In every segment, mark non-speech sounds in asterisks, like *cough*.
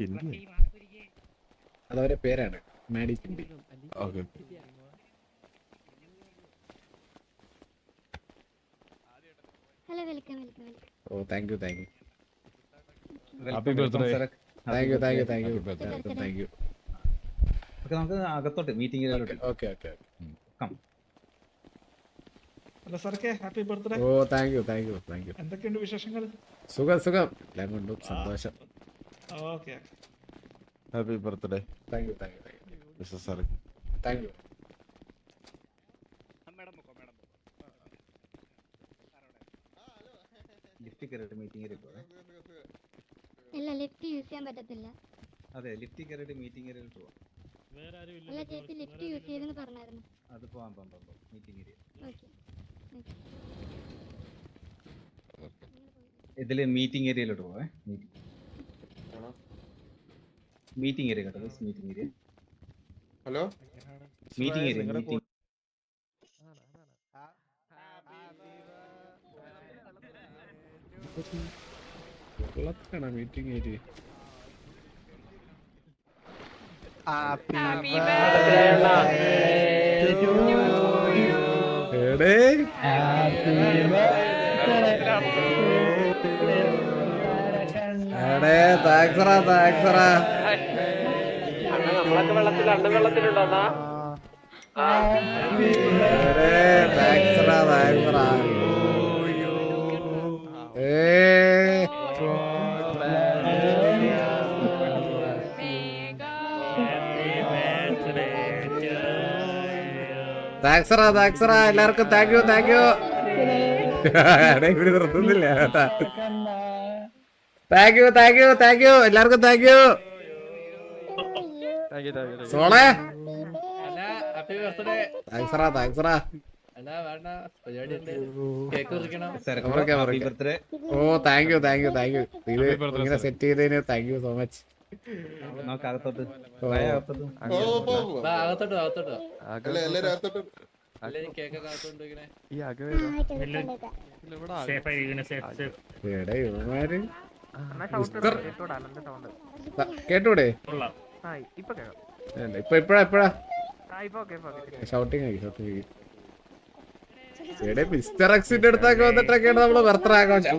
ഹിന്ദി. അതവരെ പേരാണ്. മാഡി ചിണ്ടി okay hello welcome welcome oh thank you thank you happy birthday thank you thank you thank you Happy birthday. Thank you okay നമുക്ക് അകത്തോട്ട് മീറ്റിംഗിലോട്ട് okay okay അല്ല സർക്കെ happy birthday oh thank you thank you thank you എന്തൊക്കെയുണ്ട് വിശേഷങ്ങൾ സുഖം സുഖം. എല്ലാം കൊണ്ടും സന്തോഷം. Okay happy birthday thank you thank you thank you mister sorry thank you lift കയറിയിട്ട് മീറ്റിംഗിൽ ഇല്ല ലിഫ്റ്റ് യൂസ് ചെയ്യാൻ പറ്റത്തില്ല. അതെ ലിഫ്റ്റ് കയറിയിട്ട് മീറ്റിംഗിൽ പോവാം. അല്ല ചേച്ചി ലിഫ്റ്റ് യൂസ് ചെയ്തെന്ന് പറഞ്ഞായിരുന്നു. അത് പോവാം പോവാം പോവാം മീറ്റിംഗിൽ ഓക്കെ ഇതിൽ മീറ്റിംഗ് ഏരിയയിലോട്ട് പോവേ. മീറ്റിംഗ് ഏരിയ കേട്ടോ meeting area hello meeting area meeting വെള്ളത്തിലാണോ meeting area എടേ. എടേ താങ്ക്സറാ താങ്ക്സറാ എല്ലാവർക്കും താങ്ക് യു താങ്ക് യു ഇവിടെ നിർത്തുന്നില്ല thank you thank you thank you എല്ലാവർക്കും താങ്ക് യു സോളെ താങ്ക്സറാ താങ്ക്സറാ ഓ thank you. Thank you thank you ഇത് ഇങ്ങനെ. സെറ്റ് ചെയ്തതിന് താങ്ക് യു സോ മച്ച് നമുക്ക് അകത്തോട്ട്. വായ അകത്തോട്ട്. ഓ പോ, പോ. അല്ല എല്ലാരും അകത്തോട്ട്. എടേ ഇവന്മാര്. മിസ്റ്റർ. ത- കേട്ടൂടെ? ഇപ്പൊ ഇപ്പഴാ എപ്പഴാ ഷൗട്ടിങ് ആയി ഷൗട്ടിങ് ആയി. എടേ മിസ്റ്റർ എക്സിന്റെ അടുത്തൊക്കെ വന്നിട്ടൊക്കെയാണ് നമ്മൾ ബർത്ത്ഡേ ആഘോഷം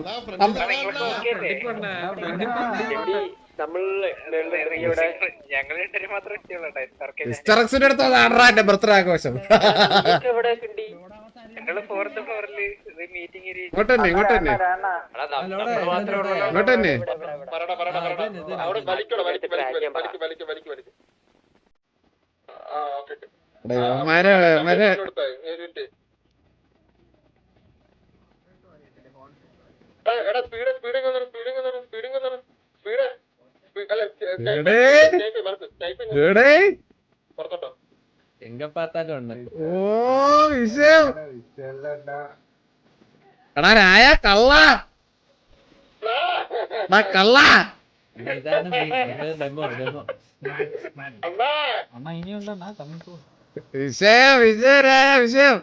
മിസ്റ്റർ എക്സിന്റെ അടുത്ത് ബർത്ത്ഡേ ആഘോഷം ഇങ്ങോട്ട് തന്നെ ഇങ്ങോട്ട് തന്നെ ഇങ്ങോട്ട് തന്നെ പറടാ പറടാ പറടാ അവിടെ വലിക്കോടാ വലിക്ക് വലിക്ക് വലിക്ക് വലിക്ക് വലിക്ക് വലിക്ക് ആ ഓക്കെ എടേ, speed speeding speeding speeding speed എടാ രായ കള്ള. എടാ കള്ള. വിഷയം വിഷയം രായ വിഷയം.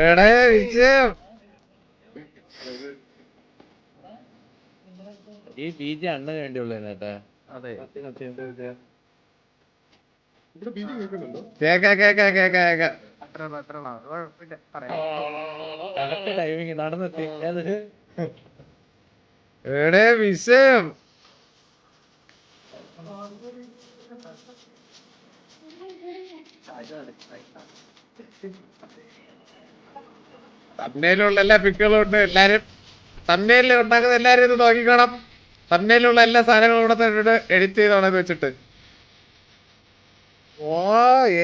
എടേ വിഷയം. ഈ പി ജി അണ്ണന് വേണ്ടിയുള്ള കേട്ടാ കേൾക്കുന്നുണ്ടോ? കേക്ക കേക്ക കേക്ക കേക്ക. വിഷയം തമ്മയിലുള്ള എല്ലാ പിക്കുകളും ഉണ്ട് എല്ലാരും തമ്മയിൽ ഉണ്ടാക്കുന്ന എല്ലാരും ഇത് നോക്കിക്കണം തമ്മയിലുള്ള എല്ലാ സാധനങ്ങളും ഇവിടെ എഡിറ്റ് ചെയ്തോണെ വെച്ചിട്ട് ഓ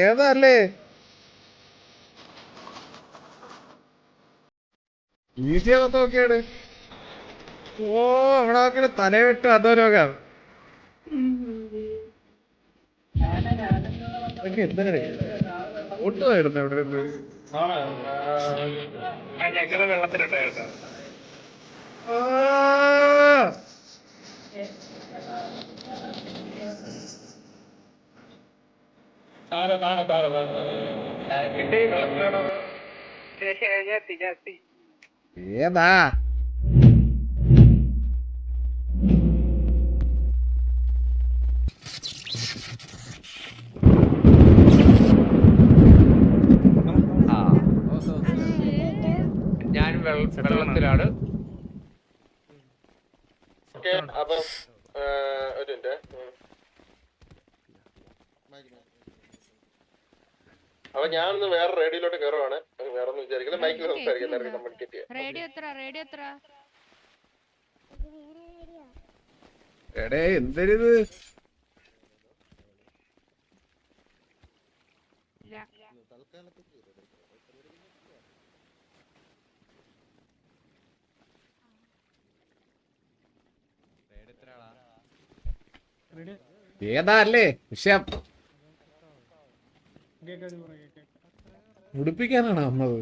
ഏതല്ലേ ഈസിയാ നോക്കിയാണ് ഓ അവിടെ നോക്കിയാണ് തലവെട്ട് അതോ രോഗം. എന്തിനാണ് ഓട്ടുമായിരുന്നു ഇവിടെ നിന്ന്? ആ. ഏതാ? ഞാൻ അപ്പൊ ഞാനൊന്ന് വേറെ റേഡിയോയിലോട്ട് കയറുവാണേ വിചാരിക്കുന്നത് മൈക്കിൽ സംസാരിക്കാം എല്ലാവർക്കും കമ്മ്യൂണിക്കേറ്റ് ചെയ്യാം റേഡിയോ എത്ര? റേഡിയോ എത്ര? എടേ എന്തരിത് ഏതാ അല്ലേ? വിഷയം. ഉടുപ്പിക്കാനാണ് വന്നത്?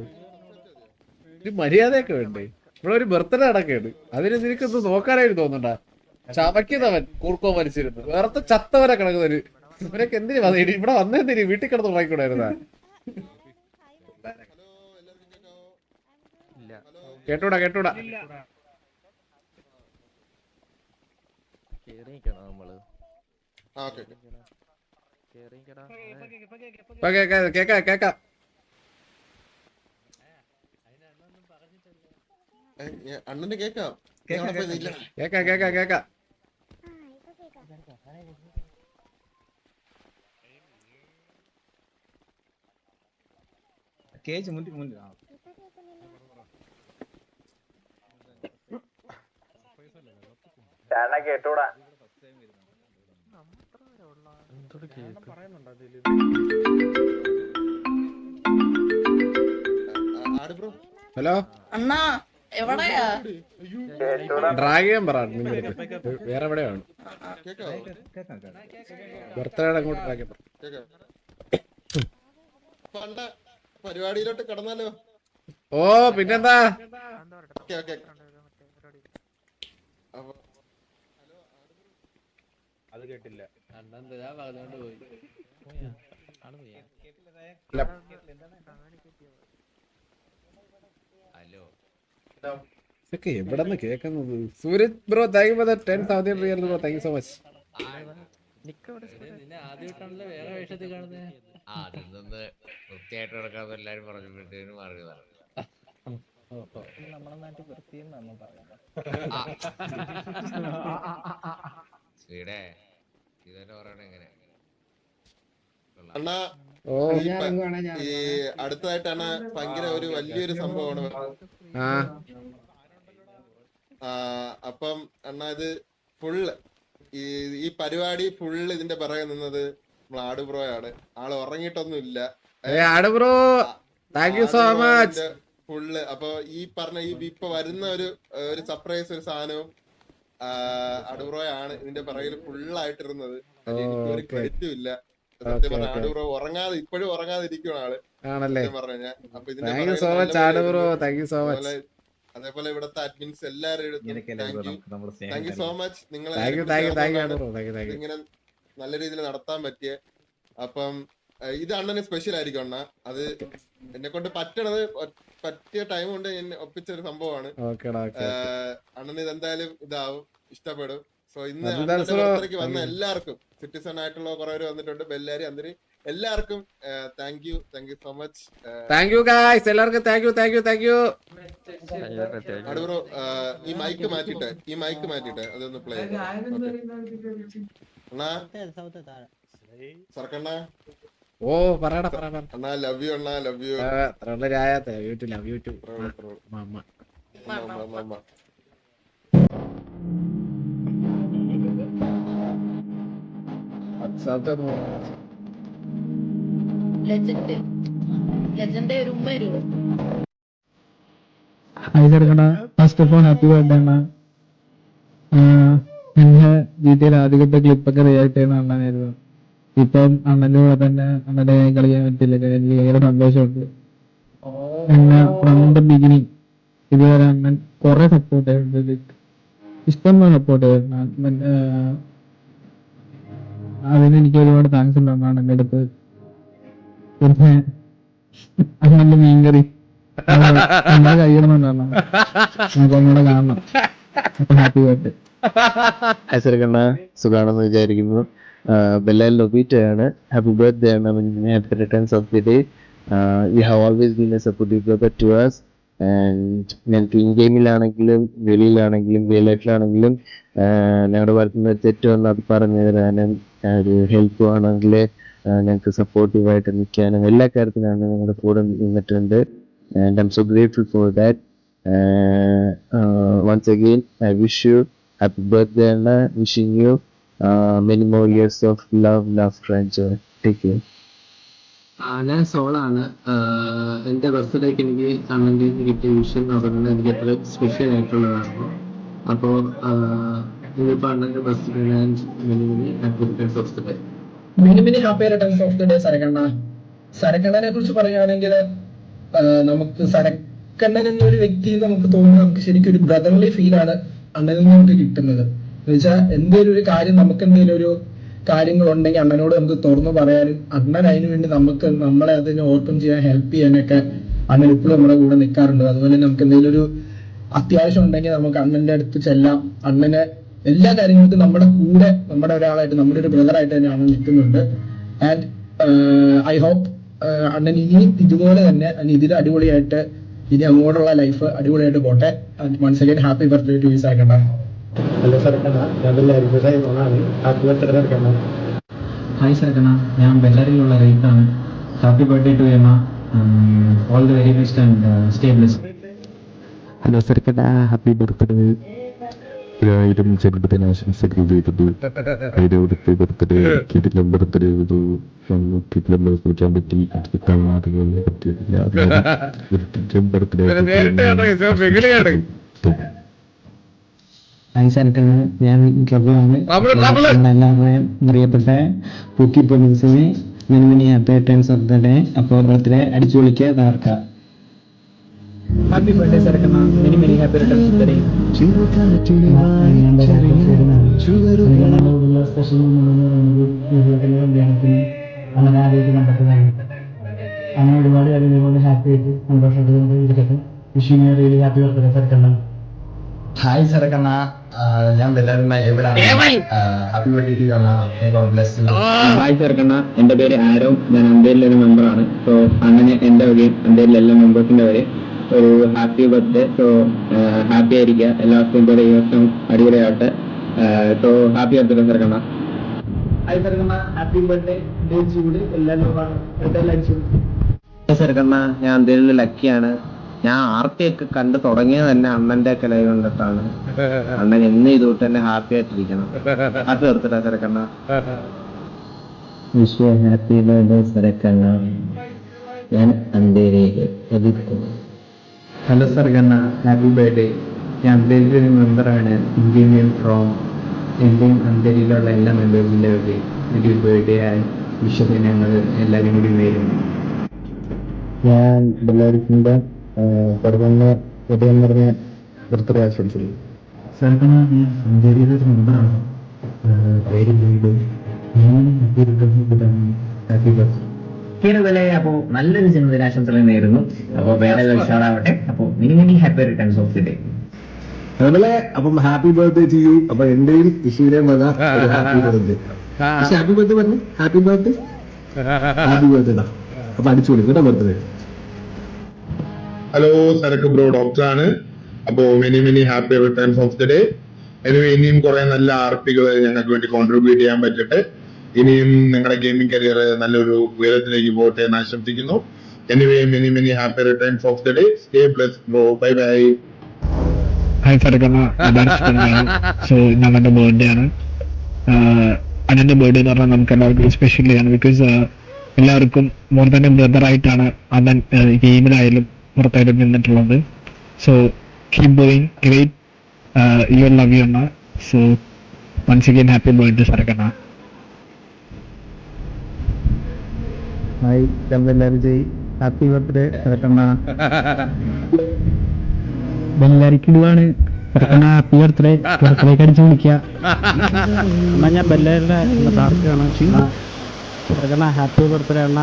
ഒരു മര്യാദയൊക്കെ വേണ്ടേ? ഇവിടെ ഒരു ബർത്ത്ഡേ അടക്കമുണ്ട് അതിന് നിനക്കൊന്ന് നോക്കാനായിട്ട് തോന്നണ്ട? ചവയ്ക്കുന്നവൻ കൂർക്കോ മരിച്ചിരുന്നു വേറത്തെ ചത്തവരെ കിടക്കുന്നവര് ഇവരൊക്കെ എന്തിനു വന്ന? ഇവിടെ വന്നെന്തിനു വീട്ടിൽ കിടന്ന് ഉറങ്ങിക്കൂടായിരുന്നാ? കേട്ടൂടാ കേട്ടൂടാ. കേക്കാം കേക്കാം കേക്കാം. അണ്ണന് കേക്കാം. കേജ് മുന്നിൽ മുന്നിൽ ആ. ഹലോ? അണ്ണാ. ഡ്രാഗ് ചെയ്യാൻ പറ നിന്റെ അടുത്ത്. വേറെ എവിടെയാണ് കേക്കാവോ കേക്കാം കേക്കാം ബർത്ത്ഡേ അങ്ങോട്ട് ഡ്രാഗ് പറ. പണ്ട പരിപാടിയിലോട്ട് കടന്നാലോ ഓ പിന്നെന്താ? അത് കേട്ടില്ല. അപ്പൊ ഇതൊക്കെ എവിടെ നിന്ന് കേൾക്കുന്നത്? Suraj bro thank you for the ten thousand real bro. Thank you so much വൃത്തിയായിട്ട് പറഞ്ഞപ്പോഴത്തേനും മാറിയതാണ് ശ്രീടെ ഇതന്നെ പറയണ എങ്ങനെ അണ്ണാ ഓ ഈ പ- ഈ അടുത്തതായിട്ടാണ് ഭയങ്കര ഒരു വലിയൊരു സംഭവമാണ് അപ്പം അണ്ണാ ഇത് ഫുള്ള് ഈ ഈ പരിപാടി ഫുള്ള് ഇതിന്റെ പിറകെ നിന്നത് നമ്മൾ ആടുബ്രോ ആണ്. ആൾ ഉറങ്ങിയിട്ടൊന്നും ഇല്ല ഏ ആട് bro thank you so much full അപ്പൊ ഈ പറഞ്ഞ ഈ ഇപ്പൊ വരുന്ന ഒരു ഒരു സർപ്രൈസ് ഒരു സാധനവും അടുബ്രോ ആണ് ഇതിന്റെ പിറകിൽ ഫുള്ളായിട്ടിരുന്നത് എനിക്ക് ഒരു. ക്രെഡിറ്റും ഇല്ല. സത്യം പറഞ്ഞ ഉറങ്ങാതെ ഇപ്പോഴും ആൾ. ആണല്ലേ? താങ്ക് യു സോ നല്ല മച്ച് ആട് ബ്രോ. പേരുണ്ട്. താങ്ക് യു സോ മച്ച് അതേപോലെ ഇവിടുത്തെ അഡ്മിൻസ് എല്ലാവരും താങ്ക് യു സോ മച്ച് നിങ്ങൾ ഇങ്ങനെ നല്ല രീതിയിൽ നടത്താൻ പറ്റിയ അപ്പം ഇത് അണ്ണന് സ്പെഷ്യൽ ആയിരിക്കും അണ്ണ. അത് എന്നെ കൊണ്ട് പറ്റണത് പറ്റിയ ടൈം കൊണ്ട് എന്നെ ഒപ്പിച്ച ഒരു സംഭവമാണ്. ഓക്കേടാ ഓക്കെ ഏഹ് അണ്ണന് ഇത് എന്തായാലും ഇതാവും. ഇഷ്ടപ്പെടും. സോ ഇന്ന് അണ്ണന്റെ വന്ന എല്ലാവർക്കും സിറ്റിസൺ ആയിട്ടുള്ള കുറെ പേര് വന്നിട്ടുണ്ട്. ബെല്ലാരി അന്തരി എല്ലാവർക്കും thank you thank you so much thank you guys എല്ലാവർക്കും thank you thank you thank you അടുബ്രോ ഈ മൈക്ക് മാറ്റിട്ട് ഈ മൈക്ക് മാറ്റിട്ട് അതൊന്ന് പ്ലേ അണ്ണാ സർക്കണ്ണ ഓ പറയടാ പറയടാ പറ. അണ്ണാ love you Anna love you love you too love you too അമ്മ ലെജൻഡ് ലെജൻഡ് ഒരു ഉമ്മ വരുമോ hi ചെറുക്കണ first of all happy birthday അണ്ണ. എന്റെ ജിടിയിൽ ആദ്യത്തെ ക്ലിപ്പൊക്കെ റിയാക്ട് ചെയ്യുന്ന അണ്ണനായിരുന്നു. ഇപ്പം അണ്ണന്റെ കൂടെ തന്നെ അണ്ണന്റെ കൈ കളിക്കാൻ പറ്റില്ല. എനിക്ക് ഭയങ്കര സന്തോഷമുണ്ട്. എന്നെ ഫ്രം ദ ബിഗിനിങ് ഇതുവരെ അണ്ണൻ കുറെ സപ്പോർട്ട് ചെയ്തിട്ടുണ്ട്. ഇഷ്ടം പോലെ സപ്പോർട്ട് ചെയ്തിട്ടുണ്ട് അതിന് എനിക്ക് ഒരുപാട് താങ്ക്സ് ഉണ്ട്. അണ്ണാണ് എന്റെ അടുത്ത്. പിന്നെ അങ്ങനെ മീൻകറി. നമ്മളെ കാണണം. ഹാപ്പി ബർത്ത്ഡേ വിചാരിക്കുന്നു. ബെല്ലാൽ ലൊബീറ്റയാണ്. ഹാപ്പി ബർത്ത്ഡേ ആണ്. Returns of the day you have always been a supportive brother to us ഞങ്ങൾക്ക് ഇൻ ഗെയിമിലാണെങ്കിലും വെളിയിലാണെങ്കിലും റിയൽ ലൈഫിലാണെങ്കിലും ഞങ്ങളുടെ ഭാഗത്തുനിന്ന് തെറ്റ് വന്ന് അത് പറഞ്ഞു തരാനും ഹെൽപ്പ് ആണെങ്കിൽ ഞങ്ങൾക്ക് സപ്പോർട്ടീവ് ആയിട്ട് നിൽക്കാനും എല്ലാ കാര്യത്തിനാണ് ഞങ്ങളുടെ കൂടെ നിന്നിട്ടുണ്ട്. And I so grateful for that once again I wish you happy birthday ആണ് wishing you many more years of love love friends take care ഞാൻ സോളാണ്. എന്റെ ബർത്ത്ഡേക്ക് എനിക്ക് നിന്ന് കിട്ടിയ വിഷയം എന്ന് പറയുന്നത് എനിക്ക് അത്ര സ്പെഷ്യൽ ആയിട്ടുള്ളതാണ്. അപ്പോൾ day many many happy returns of the day സരക്കണ്ണ സരക്കണ്ണനെ കുറിച്ച് പറയുകയാണെങ്കിൽ നമുക്ക് സരക്കണ്ണൻ എന്നൊരു വ്യക്തി നമുക്ക് തോന്നുന്നു നമുക്ക് ശരിക്കും ഒരു ബ്രദർലി ഫീൽ ആണ് അണ്ണനിൽ നിന്ന് നമുക്ക് കിട്ടുന്നത് എന്നുവെച്ചാൽ എന്തെങ്കിലും ഒരു കാര്യം നമുക്ക് എന്തെങ്കിലും ഒരു കാര്യങ്ങൾ ഉണ്ടെങ്കിൽ അണ്ണനോട് നമുക്ക് തുറന്നു പറയാനും അണ്ണൻ അതിനു വേണ്ടി നമുക്ക് നമ്മളെ അതിനെ ഓപ്പൺ ചെയ്യാൻ ഹെൽപ്പ് ചെയ്യാനൊക്കെ അണ്ണൻ ഇപ്പോഴും നമ്മുടെ കൂടെ നിൽക്കാറുണ്ട് അതുപോലെ നമുക്ക് എന്തെങ്കിലും ഒരു അത്യാവശ്യം ഉണ്ടെങ്കിൽ നമുക്ക് അണ്ണന്റെ അടുത്ത് ചെല്ലാം. അണ്ണനെ എല്ലാ കാര്യങ്ങൾക്കും നമ്മുടെ കൂടെ നമ്മുടെ ഒരാളായിട്ട് നമ്മുടെ ഒരു ബ്രദറായിട്ട് തന്നെ അണ്ണൻ നിൽക്കുന്നുണ്ട് ആൻഡ് ഐ ഹോപ്പ് അണ്ണൻ ഇനിയും ഇതുപോലെ തന്നെ ഇതിൽ അടിപൊളിയായിട്ട് ഇനി അങ്ങോട്ടുള്ള ലൈഫ് അടിപൊളിയായിട്ട് പോട്ടെ. Once again happy birthday to use ആക്കണ്ട ഹലോ സർക്കണ്ണ ഞാൻ ബെല്ലാരി ഹാപ്പി ബർത്ത്ഡേ ഹായ് സർക്കണ ഞാൻ ബെല്ലാരിയിലുള്ള റീത്താണ് happy birthday to Emma all the very best and stay blessed hello സർക്കണ happy birthday ഒരായിരം ജന്മദിനാശംസകൾ നേരുന്നു അതിനവിടുത്തെ ബർത്ത്ഡേ കിടിലം ബർത്ത്ഡേ ഒരു കിടിലം വിളിക്കാൻ പറ്റി. അത് കാണാതെ പറ്റിയില്ല ബർത്ത്ഡേ ഞാൻ എല്ലാവരെയും അറിയപ്പെട്ട പൂക്കി പൊന്നീസിന് many many happy returns of the day അപ്പോൾ ബർത്ത്ഡേ അടിച്ചു വിളിക്കുക തകർക്കുക happy birthday സരക്കണ്ണ many many happy returns of the day അങ്ങനെ ആദ്യമായിട്ട് കണ്ടെത്തുന്നതാണ് അങ്ങനെ ഒരുപാട് കാര്യങ്ങൾ കൊണ്ട് ഹാപ്പി ആയിട്ട് സന്തോഷത്തോടെ ഇരിക്കട്ടെ wishing really happy birthday hi സരക്കണ്ണ ഞാൻ എല്ലാവരും ഹാപ്പി ബർത്ത്ഡേ ഹായ് സരക്കണ്ണ എന്റെ പേര് ആരോ. ഞാൻ അന്തേരിലെ ഒരു മെമ്പറാണ് സോ അങ്ങനെ എന്റെ വകയും അന്തേരിലെ എല്ലാ മെമ്പേഴ്സിന്റെ വരെ ഒരു ഹാപ്പി ബർത്ത്ഡേ സോ ഹാപ്പി ആയിരിക്കുക. എല്ലാവർക്കും പോലെ ഈ വർഷം അടിപൊളിയാവട്ടെ. സോ ഹാപ്പി ബർത്ത്ഡേ സർക്കണ ഹായ് സരക്കണ്ണ ഹാപ്പി ബർത്ത്ഡേ ഡേ ചൂട് എല്ലാവരും സരക്കണ്ണ ഞാൻ എന്തെങ്കിലും ലക്കിയാണ് ഞാൻ ആർത്തിയൊക്കെ കണ്ടു തുടങ്ങിയത് തന്നെ അണ്ണന്റെ ഒക്കെ ലൈവ് കണ്ടിട്ടാണ്. അണ്ണൻ എന്ന് ഇതുകൊണ്ട് തന്നെ happy ആയിട്ടിരിക്കണം. Happy birthday Sarakkanna Vishu happy birthday സരക്കണ്ണ ഞാൻ അന്തേരിയിലെ ഹലോ സർഗണ്ണ ഹാപ്പി ബർത്ത്ഡേ ഞാൻ അന്തേരിയിലെ മെമ്പറാണ് ഇന്ത്യൻ ഫ്രോം എന്റെയും അന്തേരിയിലുള്ള എല്ലാ മെമ്പേഴ്സിന്റെ ഒക്കെ ഒരു ബർത്ത്ഡേ ആയി വിഷുവിന് ഞങ്ങൾ എല്ലാവരും കൂടി നേരുന്നു. ഞാൻ ബെല്ലാരിക്കിന്റെ പടവണ്ണ ഉദയം പറഞ്ഞ ബർത്ത്ഡേ ആശംസിക്കുന്നു സർഗണ്ണ ഞാൻ അന്തേരിയിലെ ഒരു മെമ്പറാണ് പേര് വീട് ഞാൻ ഹാപ്പി ബർത്ത്ഡേ പോലെ അപ്പോ നല്ലൊരു ജന്മദിനാശംസകൾ നേരുന്നു. അപ്പോ വേറെ ഉഷാറാവട്ടെ അപ്പോ many many happy returns of the day അതുപോലെ അപ്പം ഹാപ്പി ബർത്ത്ഡേ ടു യു അപ്പൊ എന്റെയും ഇഷുവിനെയും വക ഹാപ്പി ബർത്ത്ഡേ പക്ഷെ ഹാപ്പി ബർത്ത്ഡേ പറഞ്ഞു. ഹാപ്പി ബർത്ത്ഡേ ഹാപ്പി ബർത്ത്ഡേ അപ്പൊ അടിച്ചു കൊടുക്കും കേട്ടോ ബർത്ത്ഡേ ഹലോ സരക്ക് ബ്രോ ഡോക്ടർ ആണ്. അപ്പോ many many happy returns of the day anyway ഇനിയും കുറെ നല്ല ആർപ്പികൾ ഞങ്ങൾക്ക് വേണ്ടി കോൺട്രിബ്യൂട്ട് ചെയ്യാൻ പറ്റട്ടെ ഇനിയും നിങ്ങളുടെ ഗെയിമിംഗ് കരിയർ നല്ലൊരു ഉയരത്തിലേക്ക് പോകട്ടെ എന്ന് ആശംസിക്കുന്നു. Anyway many many happy returns of the day stay blessed bro bye bye hi സരക്കണ്ണ so ഞങ്ങളുടെ ബർത്ത്ഡേ ആണ്. അനന്റെ ബർത്ത്ഡേ എന്ന് പറഞ്ഞാൽ നമുക്ക് എല്ലാവർക്കും സ്പെഷ്യൽ ആണ് ബിക്കോസ് എല്ലാവർക്കും മോർ തന്നെ ബ്രദർ ആയിട്ടാണ് അനൻ ഗെയിമിലായാലും പുറത്തായാലും നിന്നിട്ടുള്ളത്. So keep going great you love you അണ്ണ so once again happy birthday സരക്കണ്ണ hi Bellary Jai happy birthday സർക്കണ്ണ ബെല്ലാരിക്കിടുവാണ് ഹാപ്പി ബർത്ത്ഡേ. ബർത്ത്ഡേക്ക് അടിച്ചു വിളിക്കുക എന്നാ ഞാൻ ബെല്ലാരുടെ പ്രാർത്ഥിയാണ് ഹാപ്പി ബർത്ത്ഡേ അണ്ണ.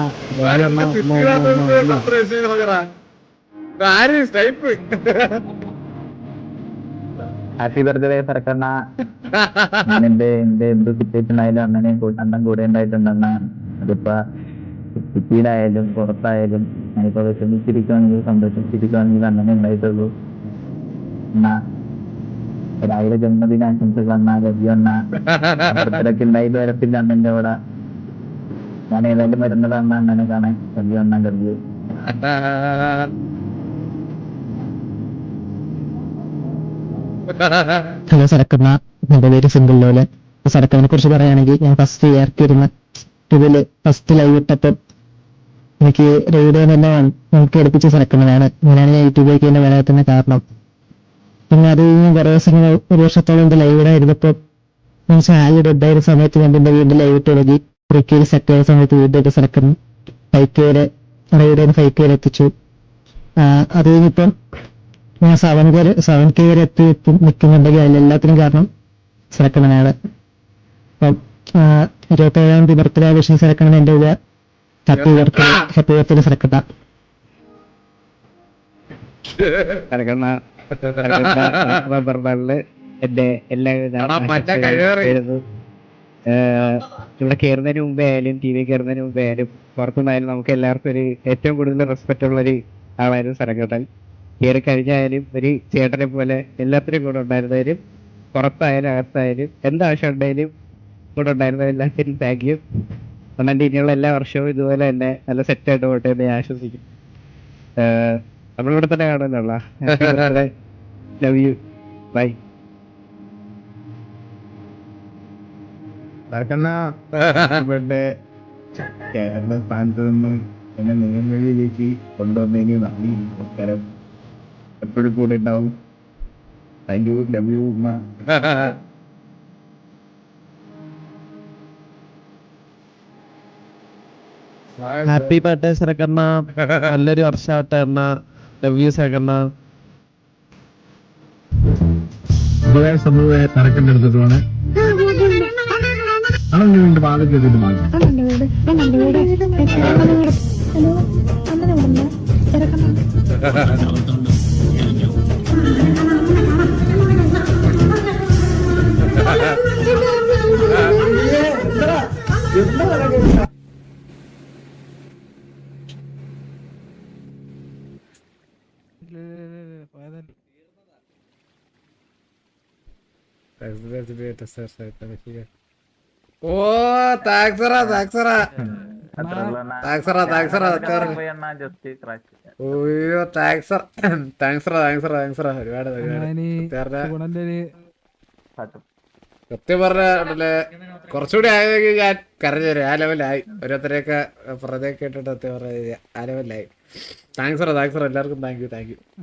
ഹാപ്പി ബർത്ത്ഡേ സർക്കണ്ണ എന്റെ എന്റെ എന്ത് സിറ്റുവേഷൻ ആയാലും അണ്ണനെ അണ്ണൻ കൂടെ ഉണ്ടായിട്ടുണ്ടെന്ന അതിപ്പോ സിറ്റിയിലായാലും പുറത്തായാലും ഞാനിപ്പോ വിഷമിച്ചിരിക്കുകയാണെങ്കിൽ സന്തോഷിച്ചിരിക്കുകയാണെങ്കിൽ അങ്ങനെ ഉണ്ടായിട്ടുള്ളൂ. എന്നാ രാവിലെ ജന്മദിനാശംസകൾ അണ്ണാ ലഭ്യം അണ്ണാ ബർത്ത്ഡേക്ക് ഉണ്ടായിട്ട് വരത്തില്ല അണ്ണന്റെ അവിടെ ഞാൻ ഏതായാലും വരുന്നതാണ് അണ്ണനെ കാണാൻ. ലഭ്യം അണ്ണാ ലഭ്യ ഹലോ സരക്കണ്ണ എന്റെ പേര് സിംഗിൾ ലോൽ സരക്കണ്ണനെ കുറിച്ച് പറയുകയാണെങ്കിൽ ഞാൻ ഫസ്റ്റ് ഇയർക്ക് ഇരുന്ന ഇതിൽ ഫസ്റ്റ് ലൈവ് ഇട്ടപ്പം എനിക്ക് റേഡിയോ തന്നെ നമുക്ക് എടുപ്പിച്ച സരക്കണ്ണനാണ് ഞാനാണ് ഞാൻ യൂട്യൂബിലേക്ക് തന്നെ വരാത്തതിന് കാരണം. പിന്നെ അത് കഴിഞ്ഞ് കുറെ ദിവസം ഒരു വർഷത്തോളം എന്റെ ലൈവ് ഇരുന്നപ്പോ ഞാൻ ഡെഡായിരുന്ന സമയത്ത് ഞാൻ എന്റെ വീണ്ടും ലൈവ് ഇട്ട് തുടങ്ങി. ഫ്രീക്കയിൽ സെറ്റ് ആയ സമയത്ത് വീണ്ടും എന്റെ ഫൈക്ക് കെയിൽ റേഡിയോ ഫൈവ് വരെ എത്തിച്ചു. അത് കഴിഞ്ഞിപ്പം ഞാൻ സെവൻ കെ സെവൻ കെ വരെ എത്തി എത്തി നിൽക്കുന്നുണ്ടെങ്കിൽ അതിലെല്ലാത്തിനും കാരണം സെലക്കണനാണ് അപ്പം ഇരുപത്തേഴാം തീയതി ബർത്ത്ഡേ ആഘോഷം സെലക്കണൻ എന്റെ കൂടെ ഹാപ്പി ബർത്ത്ഡേ ഹാപ്പി ബർത്ത്ഡേ സെലക്കട്ട സരക്കണ്ണ എന്റെ. ഏഹ് ഇവിടെ കയറുന്നതിന് മുമ്പേ ആയാലും ടി വി കയറുന്നതിന് മുമ്പേ ആയാലും പുറത്തുനിന്നായാലും നമുക്ക് എല്ലാവർക്കും ഒരു ഏറ്റവും കൂടുതൽ റെസ്പെക്റ്റ് ഉള്ള ഒരു ആളായിരുന്നു സരകട്ടൻ കയറി കഴിഞ്ഞായാലും ഒരു ചേട്ടനെ പോലെ എല്ലാത്തിനും കൂടെ ഉണ്ടായിരുന്നവരും പുറത്തായാലും അകത്തായാലും എന്താവശ്യം ഉണ്ടെങ്കിലും കൂടെ ഉണ്ടായിരുന്ന എല്ലാത്തിനും താങ്ക് യു അണ്ണന്റെ ഇനിയുള്ള എല്ലാ വർഷവും ഇതുപോലെ തന്നെ നല്ല സെറ്റായിട്ട് പോട്ടെ എന്ന് ഞാൻ ആശ്വസിക്കും നമ്മളിവിടെ തന്നെ കാണുന്നുള്ള ലവ് യു ബൈ ഇവിടെ കേരള സ്ഥാനത്ത് നിന്നും എന്നെ നിലങ്ങളിലേക്ക് കൊണ്ടുവന്നതിന് നന്ദി. നമസ്കാരം. എപ്പോഴും കൂടെ ഉണ്ടാവും. താങ്ക് യു ലവ് യു ഉമ്മ. *laughs* ഹാപ്പി ബർത്ത്ഡേ സെലക്കണ്ണ നല്ലൊരു വർഷമാവട്ടെ എണ്ണ ലവ് യു സെലക്കണ്ണ ഇതുവരെ *laughs* ഓ താങ്ക്സറാ താങ്ക്സറാ താങ്ക്സറാ താങ്ക്സറാ ഓയ്യോ താങ്ക്സർ താങ്ക്സറാ താങ്ക്സറാ താങ്ക്സറാ ഒരുപാട് സത്യം സത്യം. പറഞ്ഞാൽ കുറച്ചുകൂടി ആയതെങ്കിൽ ഞാൻ കരഞ്ഞു തരും. ആ ലെവലായി ഓരോരുത്തരെയൊക്കെ പുറത്തേക്ക് ഇട്ടിട്ട് സത്യം പറഞ്ഞ ആ ലെവലായി താങ്ക്സറാ താങ്ക്സറാ എല്ലാവർക്കും താങ്ക് യു താങ്ക് യു